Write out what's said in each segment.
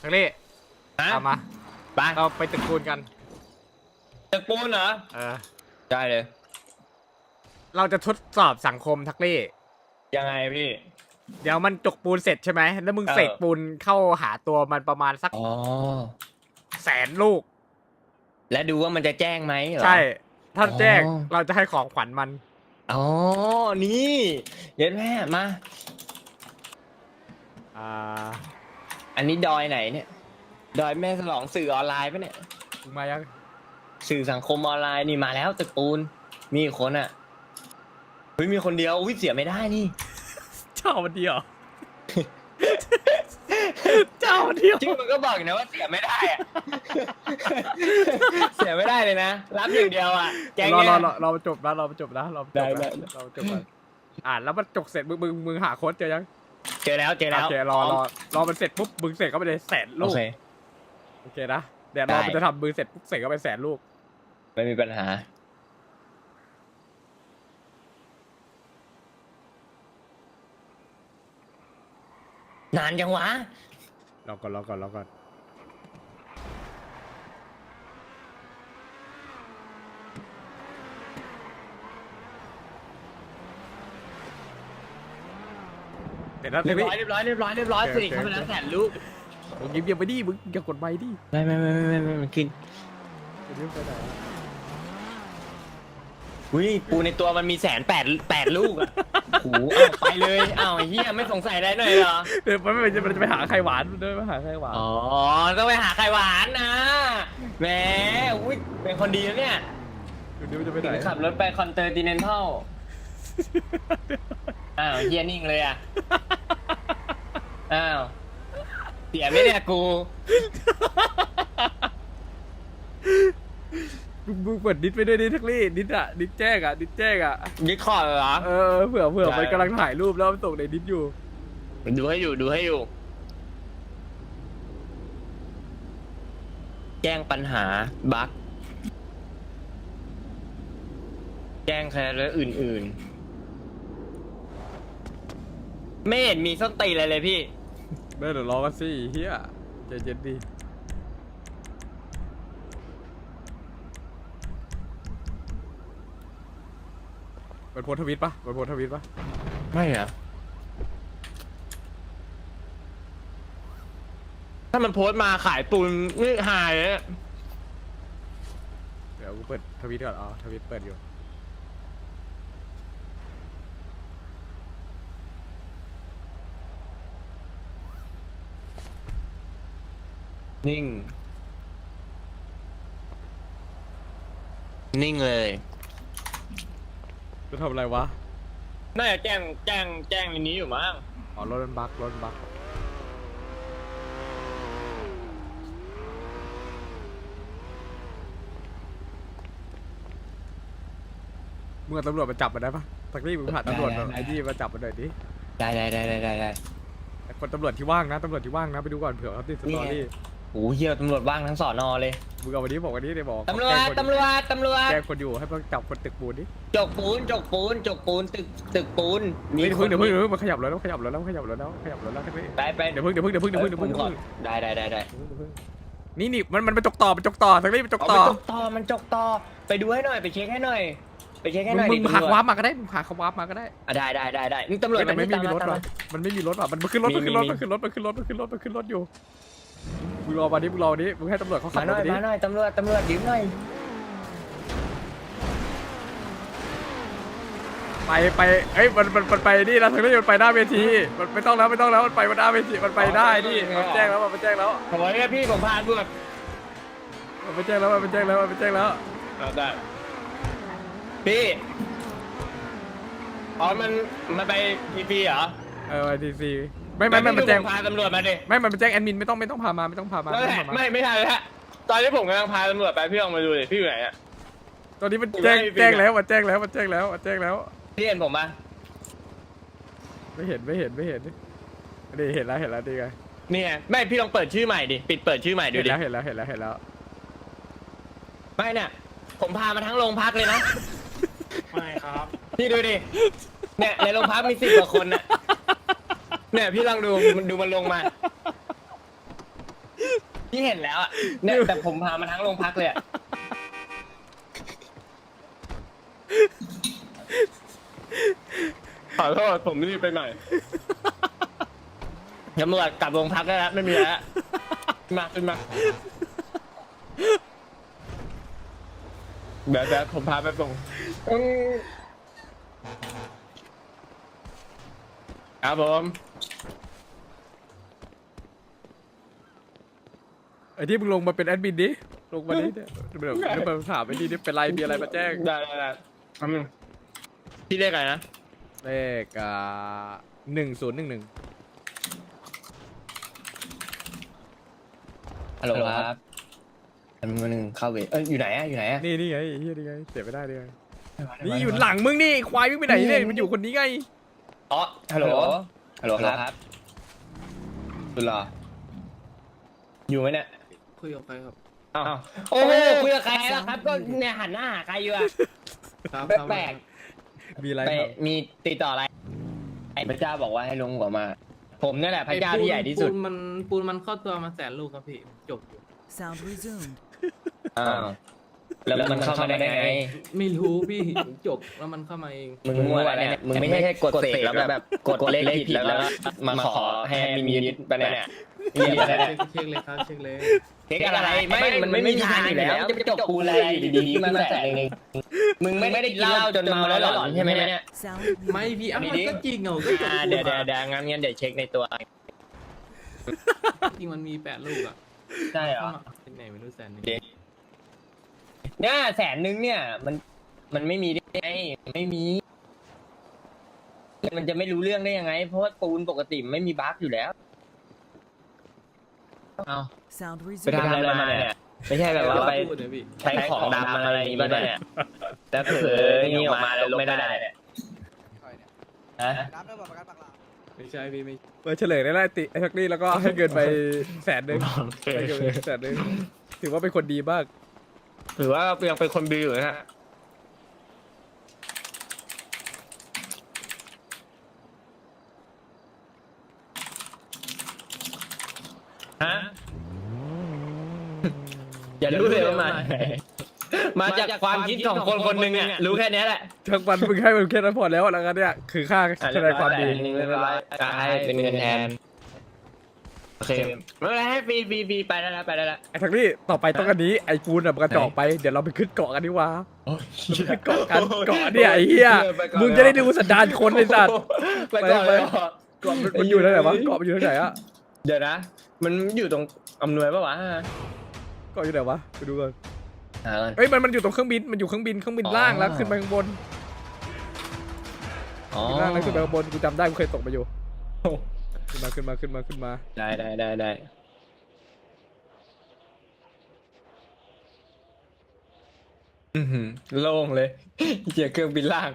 ทักลี่ฮะตามมา ไปเราไปตึกปูนกันตึกปูนเหรอ เออ ได้เลย เราจะทดสอบสังคมทักลี่ยังไงพี่ เดี๋ยวมันจกปูนเสร็จใช่ไหม แล้วมึงเออ เสกปูนเข้าหาตัวมันประมาณสักอ๋อ แสนลูก และดูว่ามันจะแจ้งไหมเหรอ ใช่ ถ้าแจ้งอ๋อ เราจะให้ของขวัญมัน อ๋อ นี่ เย็นแม่มา อ่า อันนี้ดอยไหนเนี่ย ดอยแม่สลองสื่อออนไลน์ปะเนี่ย มึงมายังสื่อสังคมออนไลน์นี่มาแล้วตึกปูน มีอีกคนอะเฮ้ยมีคนเดียวอุ้ยเสียไม่ได้นี่ เจ้ามันเดียว เจ้ามันเดียวชื่อมันก็บอกอยู่นะว่าเสียไม่ได้อะ เสียไม่ได้เลยนะ รับอย่างเดียวอะแกงรอเนี่ยรอรอเราจบนะเราจบนะเราจบได้นะได้ เราจบนะอ่านแล้วมันจกเสร็จมึงมึงมึงหาโค้ดเจอยัง เจอแล้วเจอแล้วโอเครอรอรอมันเสร็จปุ๊บมึงเสร็จก็ไปเลยแสนโอลูกเค โอเคนะเดี๋ยวรอได้ มันจะทำมึงเสร็จปุ๊บเสร็จก็ไปแสนลูกไม่มีปัญหา นานยังวะรอก่อนรอก่อนรอก่อน เดี๋ยวนะเรีเดี๋ยยวบพี่ร้อยเรียบร้อยเรียบร้อยเรียบร้อยโอเคสิริเข้าไปแล้วแสนลูกมึงยิ้มเยี่ยมไปดิมึงอย่ากดไปดิไม่ไม่ไม่ไม่ไม่ไม่มันขึ้นอย่ายิ้มไปไหนวะอุ้ยปูในตัวมันมีแสนแปดแปดลูกอะโอ้โหเอาไปเลยอ้าวไอ้เฮียไม่สงสัยได้หน่อยเหรอเดี๋ยวมันไม่จะมันจะไปหาใครหวานมันเดินไปหาใครหวานอ๋อต้องไปหาใครหวานนะแหมอุ้ยเป็นคนดีนะเนี่ยดูดิมันจะไปไหถึนงขับรถไปคอนเตอร์ติเนนทัล อ้าวเฮียนิ่งเลยอะ อ้าว เสียไหมเนี่ยกู มึงมึงเปิดดิสไปด้วยดิทักลี่ดิสอะดิสแจ้งอะดิสแจ้งอะยึดคอร์ดเหรอ เออเผื่อเผื่อได้มันกำลังถ่ายรูปแล้วมันส่งในดิสอยู่ ดูให้อยู่ดูให้อยู่ แจ้งปัญหาบั๊กแจ้งใครแล้วอื่น ๆ ไม่เห็นมีส้นตีนอะไรเลยพี่ เดี๋ยวรอกันสิเฮียใจเย็นดิมันโพสต์ทวิตปะมันโพสต์ทวิตปะไม่เหรอถ้ามันโพสต์มาขายปูนนี่หายเลยอะเดี๋ยวกูเปิดทวิตก่อนอ๋อทวิตเปิดอยู่ นิ่ง นิ่งเลย จะทำอะไรวะ น่าจะแจ้งแจ้งแจ้งในนี้อยู่มั้งอ๋อรถมันบักรถมันบักมึงเอาตำรวจมาจับมันได้ปะสักทีมึงผ่านตำรวจได้มาได้ ไอ้ที่มาจับมันหน่อยดิได้ได้ได้ได้ได้ได้แต่คนตำรวจที่ว่างนะตำรวจที่ว่างนะไปดูก่อนเผื่อเขาติดสตอรี่ โอ้เหี้ยตำรวจว่างทั้งสอนอเลยมึงเอาวันนี้บอกวันนี้เลยบอกตำรวจแจ้งคนตำรวจตำรวจแจ้งคนอยู่ให้มันจับคนตึกปูนดิจกปูนจกปูนจกปูนตึกตึกปูนเฮ้ยเดี๋ยวเพิ่งเดี๋ยวเพิ่งเดี๋ยวเพิ่งมันขยับรถแล้วขยับรถแล้วขยับรถแล้วขยับรถแล้วไปไปเดี๋ยวเพิ่งเดี๋ยวเพิ่งเดี๋ยวเพิ่งเดี๋ยวเพิ่งเดี๋ยวเพิ่งผมก่อนได้ได้ได้ได้นี่นี่มันมันไปจกต่อมันจกต่อสักทีมันจกเอาต่มัอนจกต่อมันจกต่อไปดูให้หน่อยไปเช็คให้หน่อยไปเช็คให้หมึน่งอยมึงดิหาตำรวจวาร์ปมาก็ได้มึงหาเขาวาร์ปมาก็ได้อะได้ได้ได้ได้นี่ตำรวจแต่ไม่นี่มีตารถตาว่ะมันไม่มีรถว่ะมันขึ้นรถมันขึ้นรถมีมันขึ้นรถมีมันขึ้นรถมันขึ้นรถมันขึ้นรถมันขึ้นรถอยู่ มึงรอมาดิมึงรอมาดิมึงให้ตำรวจเขาขัมาบหรน่ถอยดิมาหน่อยตำรวจตำรวจยืมหน่อยไปไปเอ้ยมันมันมันไปนี่นะทั้งนี้มันไปหน้าเวทีมันไม่ต้องแล้วไม่ต้องแล้วมันไปหน้าเวทีมันไปได้นี่มันแจ้งแล้วมันแจ้งแล้วโอ้ยพี่ผมพาตำรวจมันแจ้งแล้วมันแจ้งแล้วมันแจ้งแล้ว ได้ พี่ อ๋อ มัน มันไปทีพีเหรอ เออทีซีไม่ไม่ไม่มันแจ้งพาตำรวจมาดิไม่มันแจ้งแอดมินไม่ต้องไม่ต้องพามาไม่ต้องพามานั่นไม่แหต้อละงพามาไม่ไม่ทันแล้วตอนที่ผมกำลังพาตำรวจไปพี่ลองมาดูดิพี่อยู่ไหนอะตอนนี้มันแจ้งไม่ไม่แจ้งแล้วมันแจ้งแล้วมันแจ้งแล้วมันแจ้งแล้วพี่เห็นผมปะไม่เห็นไม่เห็นไม่เห็นนี่เห็นแล้วเห็นแล้วดีไงเนี่ยไม่พี่ลองเปิดชื่อใหม่ดิปิดเปิดชื่อใหม่ดูเห็นดิแล้วเห็นแล้วเห็นแล้วเห็นแล้วไม่เนี่ยผมพามาทั้งโรงพักเลยนะไม่ครับ พี่ดูดิเนี่ยในโรงพักมีสิบกว่าคนน่ะ เนี่ยพี่ลองดูมันดูมันลงมา พี่เห็นแล้วอะเนี่ยแต่ผมพามาทั้งโรงพักเลยอะขอโทษผมรีบไปหน่อยตำรวจกลับโรงพักได้แล้วไม่มีแล้วมาขึ้นมาเดี๋ยวเดี๋ยวผมพาไปส่งครับผม ไอ้ที่มึงลงมาเป็นแอดมินดิลงมาดิเนี่ยเดี๋ยวเดี๋ยวมาถามไอ้นี่ดิเป็นไรมีอะไรมาแจ้งได้ได้ได้ทำหนึ่งพี่เรียกอะไรนะเลขอ่าหนึ่งศูนย์หนึ่งหนึ่งฮัลโหลครับอันหนึ่งเข้าเวทเอ้ยอยู่ไหนอะอยู่ไหนอะนี่นี่ไงเฮียนี่ไงเสียไม่ได้นี่ไงนี่อยู่หลังมึงนี่ควายมึงไปไหนเนี่ยมันอยู่คนนี้ไงอ๋อฮัลโหลฮัลโหลครับคุณรออยู่ไหมเนี่ย คุยกับใครครับอ้าวโอ้โหคุยกับใครแล้วครับ ก็เนี่ยหันหน้าหาใครอยู่อะครับแปลก มีอะไรไปครับมีติดต่ออะไร ไอ้พระเจ้าบอกว่าให้ลงหัวมา ผมเนี่ยแหละพระเจ้าที่ใหญ่ที่สุดปูนมันปูนมันเข้าตัวมาแสนลูกครับพี่จบอยู่ Sound resumed. อ้าว แล้วมันเข้ามาได้ไง ไม่รู้พี่จบแล้วมันเข้ามาเอง มึงมั่วอะไรเนี่ยมึงไม่ใช่แค่กดเสกแล้วแบบกดเลขผิดแล้วแล้วมาขอให้มียึดไปเนี่ยมียึดอะไรเนี่ยเช็คเลยครับเช็คเลยเช็คอะไรไม่มันไม่มีทางอยู่แล้วจะไปจบกูอะไรดีๆมันแสนหนึ่งมึงไม่ได้กินเหล้าจนเมาแล้วหลอนใช่ไหมเนี่ย Sound ไม่ muted. พี่อะดีมันดิก็จริงเหรอก็จบอ่าเดี๋ยวเดี๋ยวเดี๋ยวงั้นงั้นเดี๋ยวเช็คในตัวจริงมันมีแปดลูกอะใช่เหรอเข้ามาเป็นไหนไม่รู้แสนหนึง เนี่ยแสนนึงเนี่ย มันมันไม่มีได้ไงไม่มี มันจะไม่รู้เรื่องได้ยังไง เพราะว่าปูนปกติไม่มีบั๊กอยู่แล้วเอา Sound ไป resumed. ทำอะไรมาเนี่ย ไม่ใช่แบบว่าไปพูดเลยพี่ใช้ของดำอะไรอย่างงี้ป่ะเนี่ยแต่เผลอนี่ออกมาแล้วลบไม่ได้เนี่ยฮะไม่ใช่พี่ไม่เปิดเฉลยได้แล้วไอ้ติไอ้ทักนี่แล้วก็ให้เงินไปแสนหนึ่งให้เงินไปแสนหนึ่งถือว่าเป็นคนดีมาก ถือว่ายังเป็นคนดีอยู่นะฮะฮะอย่ารู้เลยว่ามาจากไหนมาจากความคิดของคนคนหนึ่งอะรู้แค่เนี้ยแหละทั้งวันมึงให้มันแค่นั้นพอแล้วแล้วกันเนี่ย คือค่าแสดงความดี เรียบร้อยให้เป็นเงินแทน โอเคไม่เป็นไรให้ฟรีฟรีฟรีไปแล้วนะไปแล้วนะไอ้ทักนี่ต่อไปต้องอันนี้ไอ้กูนอะมันกระจอกไปเดี๋ยวเราไปขึ้นเกาะกันดีกว่าขึ้นเกาะกันเกาะเนี่ยไอ้เหี้ยมึงจะได้ดูสันดานคนไอ้สัตว์ไปก่อนเลยเกาะมันมันอยู่ที่ไหนวะเกาะมันอยู่ที่ไหนอะเดี๋ยวนะ มันอยู่ตรงอำนวยปะวะเกาะอยู่ไหนวะไปดูก่อนหาก่อนเอ้ยมันมันอยู่ตรงเครื่องบินมันอยู่เครื่องบินเครื่องบินอ๋อล่างแล้วขึ้นไปข้างบนอ๋อล่างแล้วขึ้นไปข้างบนกูจำได้กูเคยตกมาอยู่ ขึ้นมาขึ้นมาขึ้นมาขึ้นมาได้ได้ได้ได้อือหือโล่งเลยเจียเครื่องบินล่าง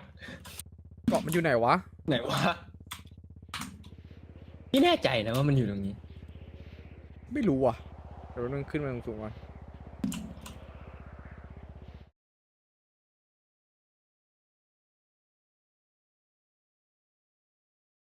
เกาะมันอยู่ไหนวะไหนวะพี่แน่ใจนะว่ามันอยู่ตรงนี้ ไม่รู้อะเดี๋ยวต้องขึ้นมาสูงๆก่อน